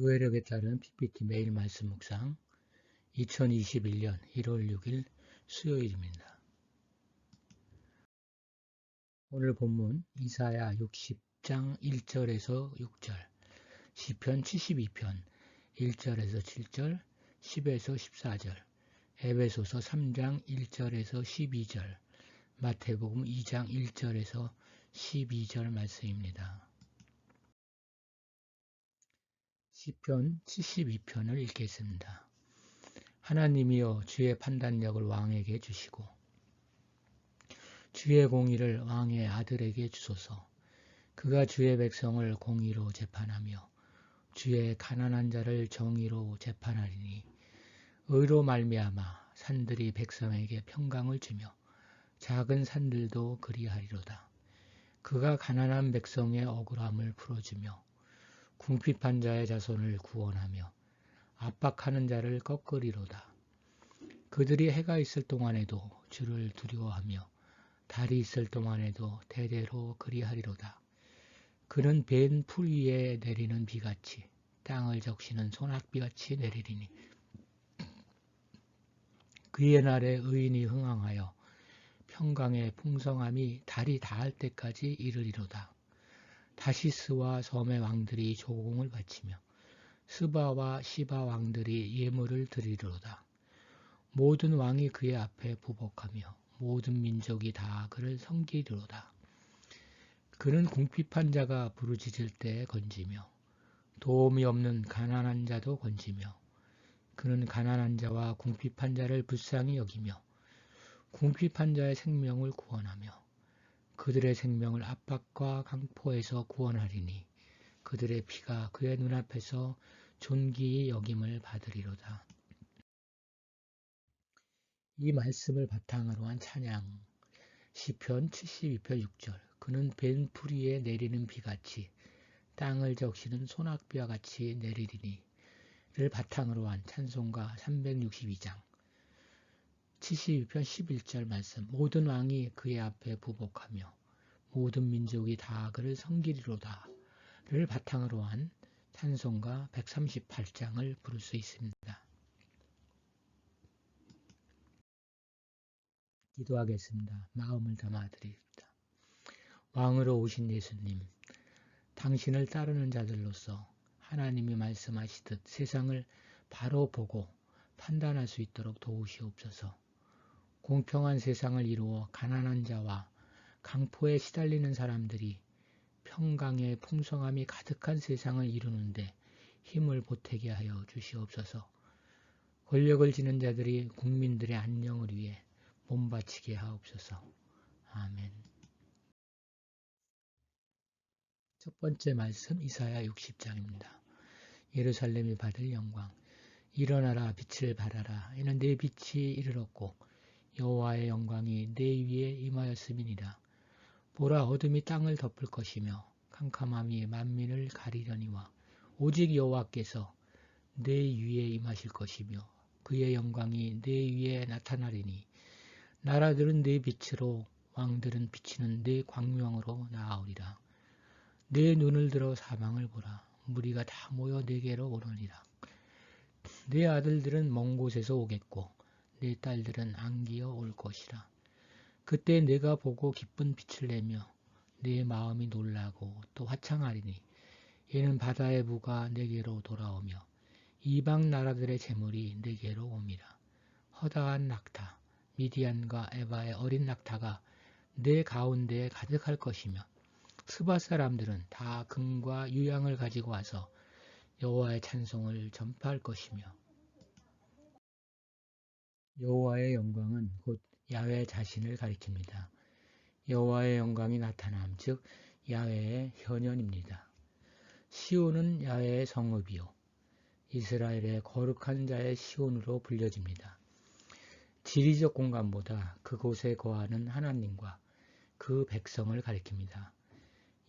교회력에 따른 PPT 매일 말씀 묵상 2021년 1월 6일 수요일입니다. 오늘 본문 이사야 60장 1절에서 6절 시편 72편 1절에서 7절 10에서 14절 에베소서 3장 1절에서 12절 마태복음 2장 1절에서 12절 말씀입니다. 시편 72편을 읽겠습니다. 하나님이여 주의 판단력을 왕에게 주시고 주의 공의를 왕의 아들에게 주소서 그가 주의 백성을 공의로 재판하며 주의 가난한 자를 정의로 재판하리니 의로 말미암아 산들이 백성에게 평강을 주며 작은 산들도 그리하리로다. 그가 가난한 백성의 억울함을 풀어주며 궁핍한 자의 자손을 구원하며 압박하는 자를 꺾으리로다. 그들이 해가 있을 동안에도 주를 두려워하며 달이 있을 동안에도 대대로 그리하리로다. 그는 벤 풀 위에 내리는 비같이 땅을 적시는 소낙비같이 내리리니 그의 날에 의인이 흥황하여 평강의 풍성함이 달이 닿을 때까지 이르리로다. 다시스와 섬의 왕들이 조공을 바치며 스바와 시바 왕들이 예물을 드리로다. 모든 왕이 그의 앞에 부복하며 모든 민족이 다 그를 섬기리로다. 그는 궁핍한 자가 부르짖을 때 건지며 도움이 없는 가난한 자도 건지며 그는 가난한 자와 궁핍한 자를 불쌍히 여기며 궁핍한 자의 생명을 구원하며 그들의 생명을 압박과 강포에서 구원하리니 그들의 피가 그의 눈앞에서 존귀히 여김을 받으리로다. 이 말씀을 바탕으로 한 찬양 시편 72편 6절. 그는 벤풀 위에 내리는 비같이 땅을 적시는 소낙비와 같이 내리리니 를 바탕으로 한 찬송가 362장. 72편 11절 말씀. 모든 왕이 그의 앞에 부복하며 모든 민족이 다 그를 섬기리로다 를 바탕으로 한 찬송가 138장을 부를 수 있습니다. 기도하겠습니다. 마음을 담아 드립니다. 왕으로 오신 예수님, 당신을 따르는 자들로서 하나님이 말씀하시듯 세상을 바로 보고 판단할 수 있도록 도우시옵소서. 공평한 세상을 이루어 가난한 자와 강포에 시달리는 사람들이 평강의 풍성함이 가득한 세상을 이루는데 힘을 보태게 하여 주시옵소서. 권력을 지는 자들이 국민들의 안녕을 위해 몸바치게 하옵소서. 아멘. 첫 번째 말씀 이사야 60장입니다. 예루살렘이 받을 영광. 일어나라 빛을 발하라. 이는 내 빛이 이르렀고 여호와의 영광이 내 위에 임하였음이니라. 보라 어둠이 땅을 덮을 것이며 캄캄함이 만민을 가리려니와 오직 여호와께서 내 위에 임하실 것이며 그의 영광이 내 위에 나타나리니 나라들은 내 빛으로 왕들은 비치는 내 광명으로 나아오리라. 내 눈을 들어 사방을 보라. 무리가 다 모여 내게로 오르니라. 내 아들들은 먼 곳에서 오겠고 내 딸들은 안기어 올 것이라. 그때 내가 보고 기쁜 빛을 내며 내 마음이 놀라고 또 화창하리니 이는 바다의 부가 내게로 돌아오며 이방 나라들의 재물이 내게로 옵니다. 허다한 낙타, 미디안과 에바의 어린 낙타가 내 가운데에 가득할 것이며 스바 사람들은 다 금과 유향을 가지고 와서 여호와의 찬송을 전파할 것이며 여호와의 영광은 곧 야훼 자신을 가리킵니다. 여호와의 영광이 나타남 즉 야훼의 현현입니다. 시온은 야훼의 성읍이요 이스라엘의 거룩한 자의 시온으로 불려집니다. 지리적 공간보다 그곳에 거하는 하나님과 그 백성을 가리킵니다.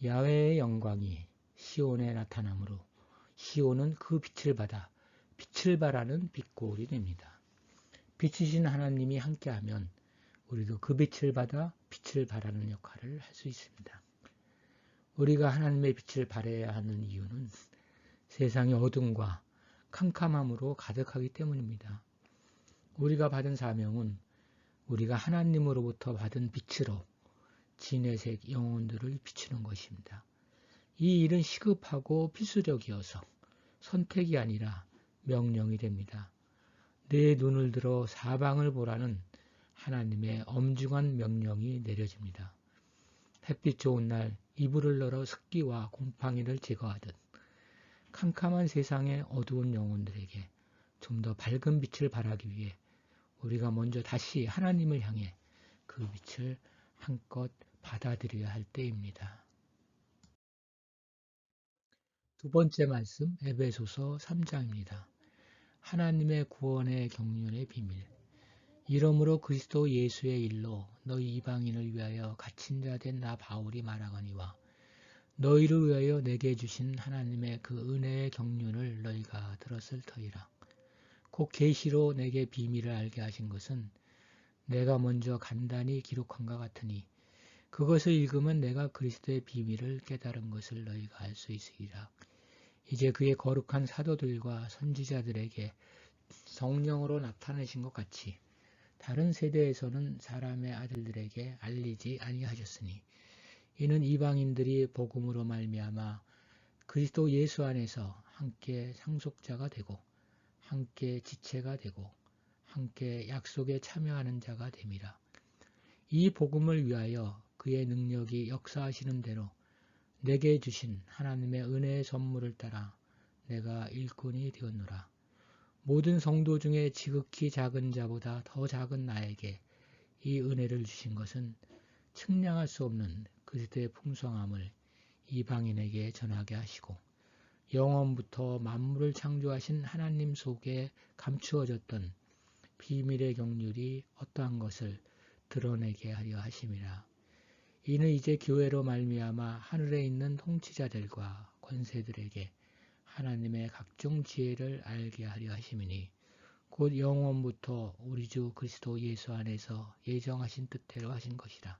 야훼의 영광이 시온에 나타나므로 시온은 그 빛을 받아 빛을 발하는 빛골이 됩니다. 빛이신 하나님이 함께하면 우리도 그 빛을 받아 빛을 발하는 역할을 할 수 있습니다. 우리가 하나님의 빛을 발해야 하는 이유는 세상의 어둠과 캄캄함으로 가득하기 때문입니다. 우리가 받은 사명은 우리가 하나님으로부터 받은 빛으로 진해색 영혼들을 비추는 것입니다. 이 일은 시급하고 필수적이어서 선택이 아니라 명령이 됩니다. 내 눈을 들어 사방을 보라는 하나님의 엄중한 명령이 내려집니다. 햇빛 좋은 날 이불을 널어 습기와 곰팡이를 제거하듯 캄캄한 세상의 어두운 영혼들에게 좀 더 밝은 빛을 발하기 위해 우리가 먼저 다시 하나님을 향해 그 빛을 한껏 받아들여야 할 때입니다. 두 번째 말씀 에베소서 3장입니다. 하나님의 구원의 경륜의 비밀 이러므로 그리스도 예수의 일로 너희 이방인을 위하여 갇힌 자 된 나 바울이 말하거니와 너희를 위하여 내게 주신 하나님의 그 은혜의 경륜을 너희가 들었을 터이라. 곧 계시로 내게 비밀을 알게 하신 것은 내가 먼저 간단히 기록한 것 같으니 그것을 읽으면 내가 그리스도의 비밀을 깨달은 것을 너희가 알 수 있으리라. 이제 그의 거룩한 사도들과 선지자들에게 성령으로 나타내신 것 같이 다른 세대에서는 사람의 아들들에게 알리지 아니하셨으니 이는 이방인들이 복음으로 말미암아 그리스도 예수 안에서 함께 상속자가 되고 함께 지체가 되고 함께 약속에 참여하는 자가 됨이라. 이 복음을 위하여 그의 능력이 역사하시는 대로 내게 주신 하나님의 은혜의 선물을 따라 내가 일꾼이 되었노라. 모든 성도 중에 지극히 작은 자보다 더 작은 나에게 이 은혜를 주신 것은 측량할 수 없는 그리스도의 풍성함을 이방인에게 전하게 하시고 영원부터 만물을 창조하신 하나님 속에 감추어졌던 비밀의 경륜이 어떠한 것을 드러내게 하려 하심이라. 이는 이제 교회로 말미암아 하늘에 있는 통치자들과 권세들에게 하나님의 각종 지혜를 알게 하려 하심이니 곧 영원부터 우리 주 그리스도 예수 안에서 예정하신 뜻대로 하신 것이라.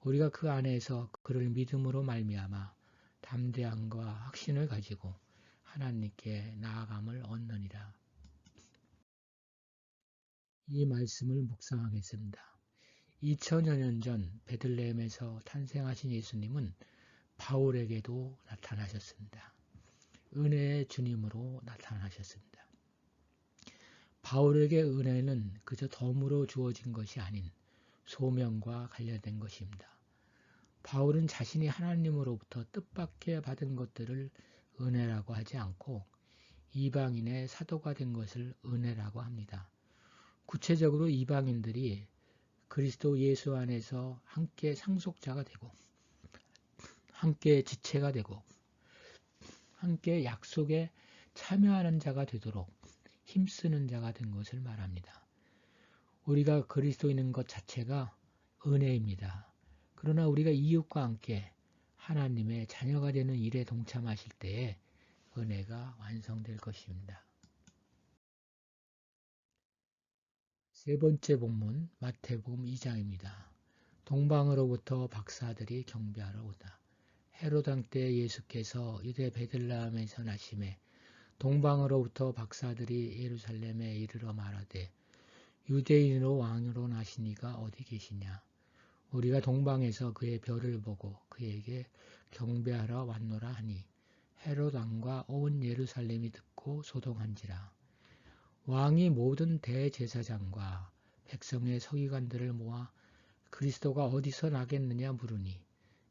우리가 그 안에서 그를 믿음으로 말미암아 담대함과 확신을 가지고 하나님께 나아감을 얻느니라. 이 말씀을 묵상하겠습니다. 2000여 년 전 베들레헴에서 탄생하신 예수님은 바울에게도 나타나셨습니다. 은혜의 주님으로 나타나셨습니다. 바울에게 은혜는 그저 덤으로 주어진 것이 아닌 소명과 관련된 것입니다. 바울은 자신이 하나님으로부터 뜻밖의 받은 것들을 은혜라고 하지 않고 이방인의 사도가 된 것을 은혜라고 합니다. 구체적으로 이방인들이 그리스도 예수 안에서 함께 상속자가 되고 함께 지체가 되고 함께 약속에 참여하는 자가 되도록 힘쓰는 자가 된 것을 말합니다. 우리가 그리스도인인 것 자체가 은혜입니다. 그러나 우리가 이웃과 함께 하나님의 자녀가 되는 일에 동참하실 때에 은혜가 완성될 것입니다. 세 번째 본문 마태복음 2장입니다. 동방으로부터 박사들이 경배하러 오다. 헤로당 때 예수께서 유대 베들라함에서 나심에 동방으로부터 박사들이 예루살렘에 이르러 말하되 유대인으로 왕으로 나시니가 어디 계시냐? 우리가 동방에서 그의 별을 보고 그에게 경배하러 왔노라 하니 헤롯 왕과 온 예루살렘이 듣고 소동한지라. 왕이 모든 대제사장과 백성의 서기관들을 모아 그리스도가 어디서 나겠느냐 물으니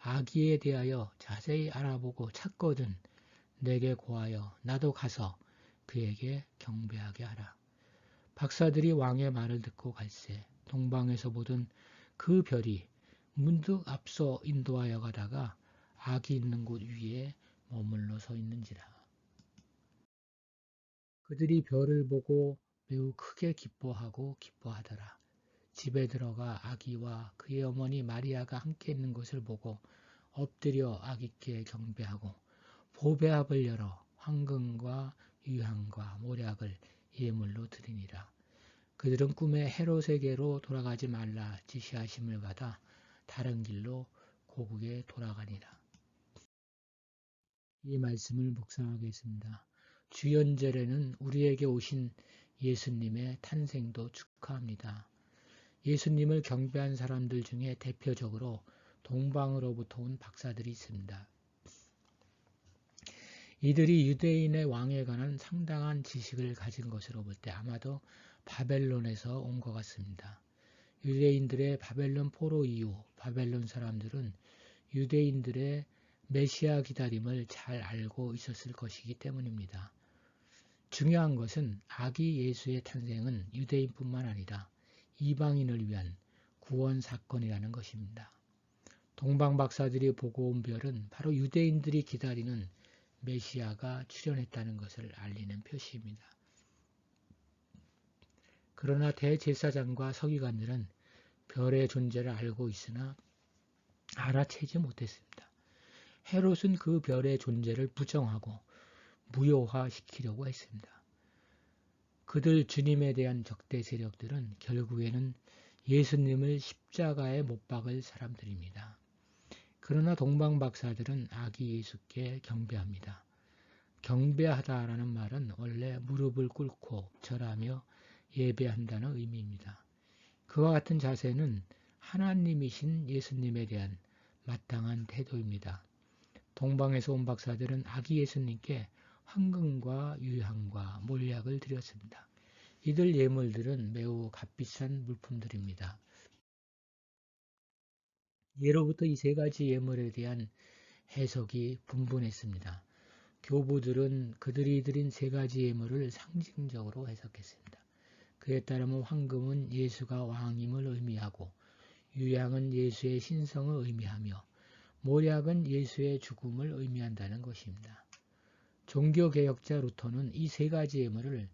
아기에 대하여 자세히 알아보고 찾거든 내게 고하여 나도 가서 그에게 경배하게 하라. 박사들이 왕의 말을 듣고 갈새 동방에서 보던 그 별이 문득 앞서 인도하여 가다가 아기 있는 곳 위에 머물러 서 있는지라. 그들이 별을 보고 매우 크게 기뻐하고 기뻐하더라. 집에 들어가 아기와 그의 어머니 마리아가 함께 있는 것을 보고 엎드려 아기께 경배하고 보배합을 열어 황금과 유향과 모략을 예물로 드리니라. 그들은 꿈에 헤롯에게로 돌아가지 말라 지시하심을 받아 다른 길로 고국에 돌아가니라. 이 말씀을 묵상하겠습니다. 주연절에는 우리에게 오신 예수님의 탄생도 축하합니다. 예수님을 경배한 사람들 중에 대표적으로 동방으로부터 온 박사들이 있습니다. 이들이 유대인의 왕에 관한 상당한 지식을 가진 것으로 볼 때 아마도 바벨론에서 온 것 같습니다. 유대인들의 바벨론 포로 이후 바벨론 사람들은 유대인들의 메시아 기다림을 잘 알고 있었을 것이기 때문입니다. 중요한 것은 아기 예수의 탄생은 유대인뿐만 아니라 이방인을 위한 구원 사건이라는 것입니다. 동방 박사들이 보고 온 별은 바로 유대인들이 기다리는 메시아가 출현했다는 것을 알리는 표시입니다. 그러나 대제사장과 서기관들은 별의 존재를 알고 있으나 알아채지 못했습니다. 헤롯은 그 별의 존재를 부정하고 무효화시키려고 했습니다. 그들 주님에 대한 적대 세력들은 결국에는 예수님을 십자가에 못 박을 사람들입니다. 그러나 동방 박사들은 아기 예수께 경배합니다. 경배하다라는 말은 원래 무릎을 꿇고 절하며 예배한다는 의미입니다. 그와 같은 자세는 하나님이신 예수님에 대한 마땅한 태도입니다. 동방에서 온 박사들은 아기 예수님께 황금과 유향과 몰약을 드렸습니다. 이들 예물들은 매우 값비싼 물품들입니다. 예로부터 이 세 가지 예물에 대한 해석이 분분했습니다. 교부들은 그들이 드린 세 가지 예물을 상징적으로 해석했습니다. 그에 따르면 황금은 예수가 왕임을 의미하고 유향은 예수의 신성을 의미하며 모략은 예수의 죽음을 의미한다는 것입니다. 종교개혁자 루터는 이 세 가지 예물을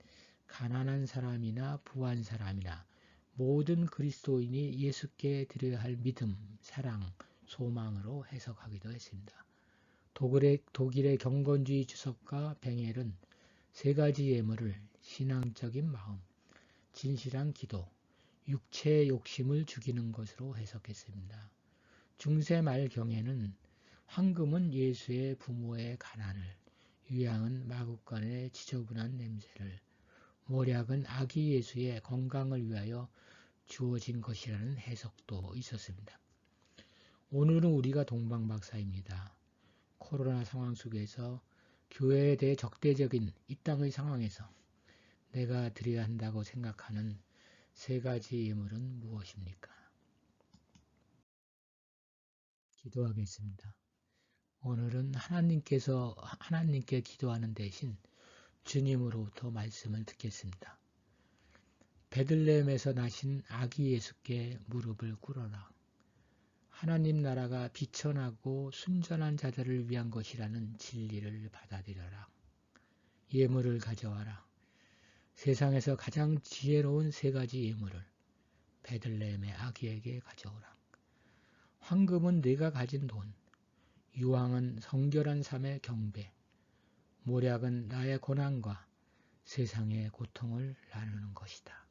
가난한 사람이나 부한 사람이나 모든 그리스도인이 예수께 드려야 할 믿음, 사랑, 소망으로 해석하기도 했습니다. 독일의, 독일의 경건주의 주석가 뱅헬은 세 가지 예물을 신앙적인 마음, 진실한 기도, 육체의 욕심을 죽이는 것으로 해석했습니다. 중세 말 경에는 황금은 예수의 부모의 가난을, 유향은 마국간의 지저분한 냄새를, 모략은 아기 예수의 건강을 위하여 주어진 것이라는 해석도 있었습니다. 오늘은 우리가 동방박사입니다. 코로나 상황 속에서 교회에 대해 적대적인 이 땅의 상황에서 내가 드려야 한다고 생각하는 세 가지 예물은 무엇입니까? 기도하겠습니다. 오늘은 하나님께서 하나님께 기도하는 대신 주님으로부터 말씀을 듣겠습니다. 베들레헴에서 나신 아기 예수께 무릎을 꿇어라. 하나님 나라가 비천하고 순전한 자들을 위한 것이라는 진리를 받아들여라. 예물을 가져와라. 세상에서 가장 지혜로운 세 가지 예물을 베들레헴의 아기에게 가져오라. 황금은 네가 가진 돈, 유황은 성결한 삶의 경배, 모략은 나의 고난과 세상의 고통을 나누는 것이다.